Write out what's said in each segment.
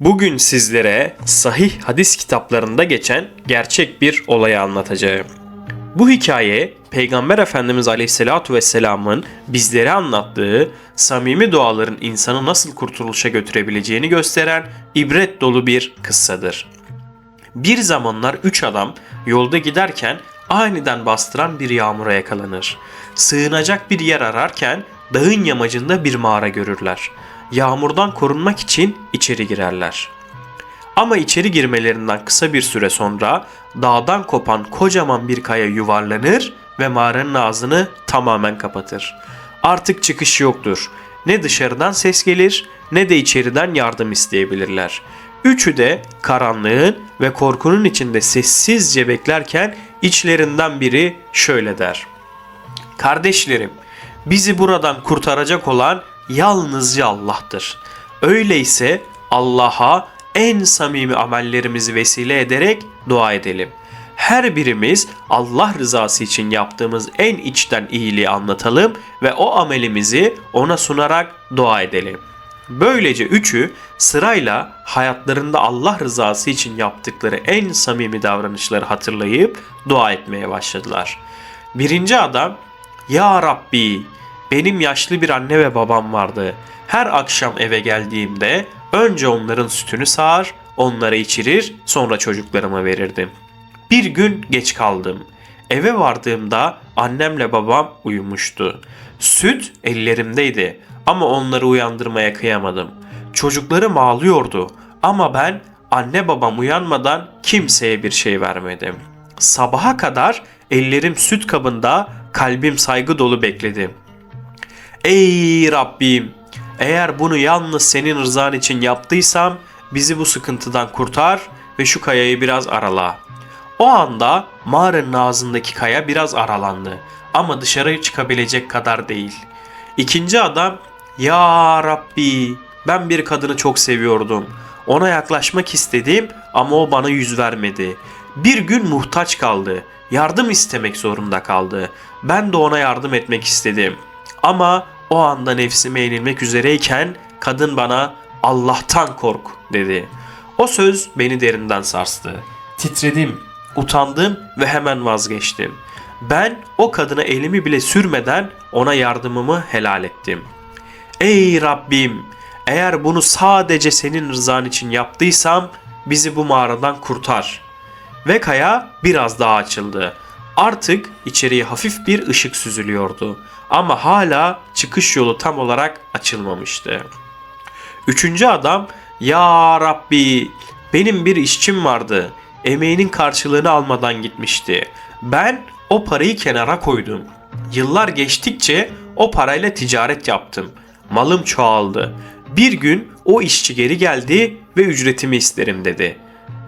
Bugün sizlere sahih hadis kitaplarında geçen gerçek bir olayı anlatacağım. Bu hikaye Peygamber Efendimiz Aleyhisselatu Vesselam'ın bizlere anlattığı samimi duaların insanı nasıl kurtuluşa götürebileceğini gösteren ibret dolu bir kıssadır. Bir zamanlar üç adam yolda giderken aniden bastıran bir yağmura yakalanır. Sığınacak bir yer ararken dağın yamacında bir mağara görürler. Yağmurdan korunmak için içeri girerler. Ama içeri girmelerinden kısa bir süre sonra dağdan kopan kocaman bir kaya yuvarlanır ve mağaranın ağzını tamamen kapatır. Artık çıkış yoktur. Ne dışarıdan ses gelir ne de içeriden yardım isteyebilirler. Üçü de karanlığın ve korkunun içinde sessizce beklerken içlerinden biri şöyle der. Kardeşlerim, bizi buradan kurtaracak olan yalnızca Allah'tır. Öyleyse Allah'a en samimi amellerimizi vesile ederek dua edelim. Her birimiz Allah rızası için yaptığımız en içten iyiliği anlatalım ve o amelimizi ona sunarak dua edelim. Böylece üçü sırayla hayatlarında Allah rızası için yaptıkları en samimi davranışları hatırlayıp dua etmeye başladılar. Birinci adam ya Rabbi benim yaşlı bir anne ve babam vardı. Her akşam eve geldiğimde önce onların sütünü sağar, onlara içirir, sonra çocuklarıma verirdim. Bir gün geç kaldım. Eve vardığımda annemle babam uyumuştu. Süt ellerimdeydi ama onları uyandırmaya kıyamadım. Çocuklarım ağlıyordu ama ben anne babam uyanmadan kimseye bir şey vermedim. Sabaha kadar ellerim süt kabında, kalbim saygı dolu bekledim. Ey Rabbim! Eğer bunu yalnız senin rızan için yaptıysam bizi bu sıkıntıdan kurtar ve şu kayayı biraz arala. O anda mağaranın ağzındaki kaya biraz aralandı ama dışarı çıkabilecek kadar değil. İkinci adam ya Rabbi ben bir kadını çok seviyordum. Ona yaklaşmak istedim ama o bana yüz vermedi. Bir gün muhtaç kaldı. Yardım istemek zorunda kaldı. Ben de ona yardım etmek istedim. Ama o anda nefsime yenilmek üzereyken kadın bana Allah'tan kork dedi. O söz beni derinden sarstı. Titredim, utandım ve hemen vazgeçtim. Ben o kadına elimi bile sürmeden ona yardımımı helal ettim. Ey Rabbim! Eğer bunu sadece senin rızan için yaptıysam bizi bu mağaradan kurtar. Ve kaya biraz daha açıldı. Artık içeriye hafif bir ışık süzülüyordu. Ama hala çıkış yolu tam olarak açılmamıştı. Üçüncü adam ya Rabbi benim bir işçim vardı. Emeğinin karşılığını almadan gitmişti. Ben o parayı kenara koydum. Yıllar geçtikçe o parayla ticaret yaptım. Malım çoğaldı. Bir gün o işçi geri geldi ve ücretimi isterim dedi.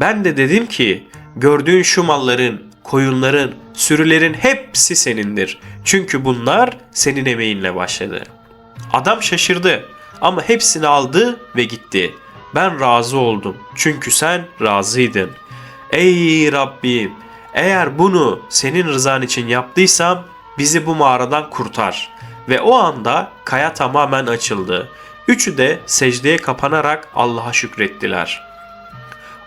Ben de dedim ki gördüğün şu malların, koyunların, sürülerin hepsi senindir. Çünkü bunlar senin emeğinle başladı. Adam şaşırdı ama hepsini aldı ve gitti. Ben razı oldum çünkü sen razıydın. Ey Rabbim eğer bunu senin rızan için yaptıysam bizi bu mağaradan kurtar. Ve o anda kaya tamamen açıldı. Üçü de secdeye kapanarak Allah'a şükrettiler.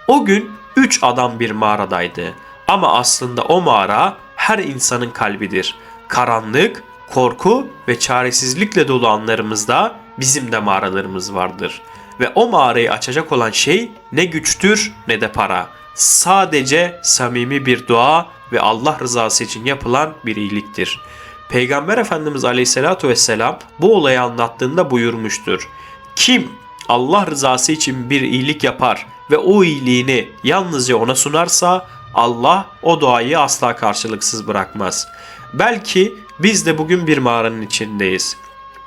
O gün üç adam bir mağaradaydı. Ama aslında o mağara her insanın kalbidir. Karanlık, korku ve çaresizlikle dolu anlarımızda bizim de mağaralarımız vardır. Ve o mağarayı açacak olan şey ne güçtür ne de para. Sadece samimi bir dua ve Allah rızası için yapılan bir iyiliktir. Peygamber Efendimiz Aleyhisselatü Vesselam bu olayı anlattığında buyurmuştur. Kim Allah rızası için bir iyilik yapar ve o iyiliğini yalnızca ona sunarsa Allah o duayı asla karşılıksız bırakmaz. Belki biz de bugün bir mağaranın içindeyiz.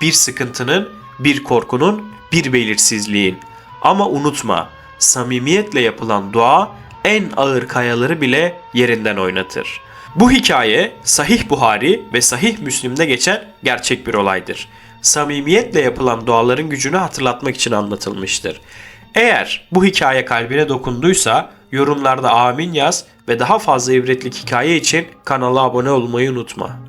Bir sıkıntının, bir korkunun, bir belirsizliğin. Ama unutma, samimiyetle yapılan dua en ağır kayaları bile yerinden oynatır. Bu hikaye Sahih Buhari ve Sahih Müslim'de geçen gerçek bir olaydır. Samimiyetle yapılan duaların gücünü hatırlatmak için anlatılmıştır. Eğer bu hikaye kalbine dokunduysa yorumlarda amin yaz ve daha fazla ibretlik hikaye için kanala abone olmayı unutma.